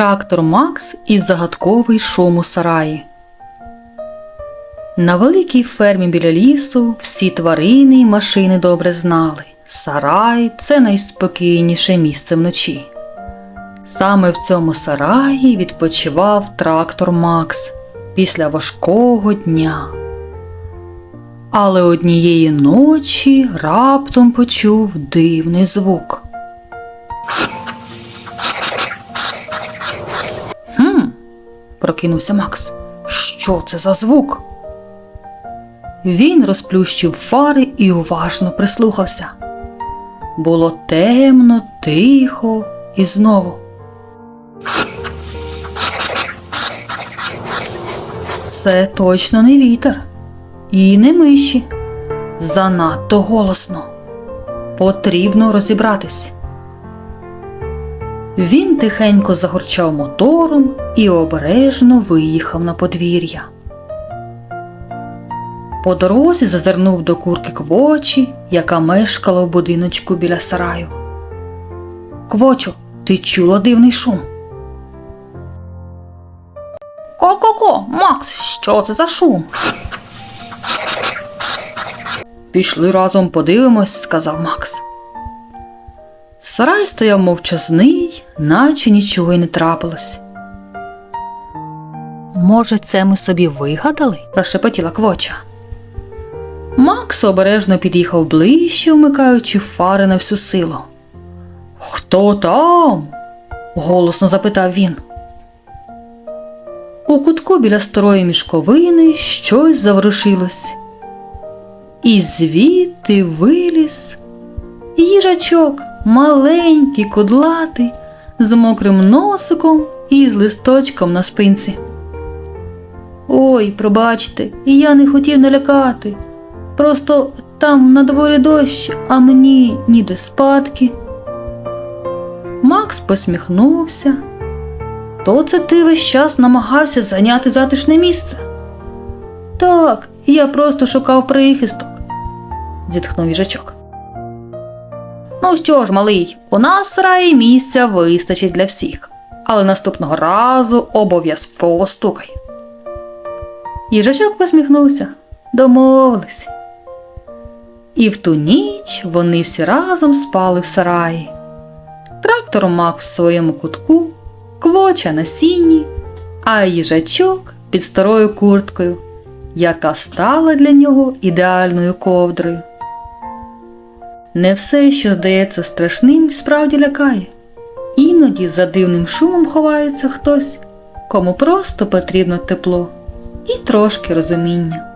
Трактор Макс і загадковий шум у сараї. На великій фермі біля лісу всі тварини й машини добре знали. Сарай це найспокійніше місце вночі. Саме в цьому сараї відпочивав трактор Макс після важкого дня. Але однієї ночі раптом почув дивний звук. Прокинувся Макс. Що це за звук? Він розплющив фари і уважно прислухався. Було темно, тихо і знову. Це точно не вітер і не миші. Занадто голосно. Потрібно розібратись. Він тихенько загорчав мотором і обережно виїхав на подвір'я. По дорозі зазирнув до курки квочі, яка мешкала в будиночку біля сараю. Квочо, ти чула дивний шум? Ко-ко-ко, Макс, що це за шум? Пішли разом подивимось, сказав Макс. Сарай стояв мовчазний, наче нічого й не трапилось. Може, це ми собі вигадали? прошепотіла квоча. Макс обережно під'їхав ближче, вмикаючи фари на всю силу. Хто там? голосно запитав він. У кутку біля старої мішковини щось заворушилось. І звідти виліз їжачок, маленький, кудлатий, з мокрим носиком і з листочком на спинці. Ой, пробачте, я не хотів налякати. Просто там на дворі дощ, а мені ніде спадки. Макс посміхнувся. То це ти весь час намагався зайняти затишне місце? Так, я просто шукав прихисток, зітхнув їжачок. Ну що ж, малий, у нас сараї місця вистачить для всіх, але наступного разу обов'язково стукай. Їжачок посміхнувся. Домовились. І в ту ніч вони всі разом спали в сараї. Трактор мак в своєму кутку, квоча на сіні, а їжачок під старою курткою, яка стала для нього ідеальною ковдрою. Не все, що здається страшним, справді лякає. Іноді за дивним шумом ховається хтось, кому просто потрібно тепло і трошки розуміння.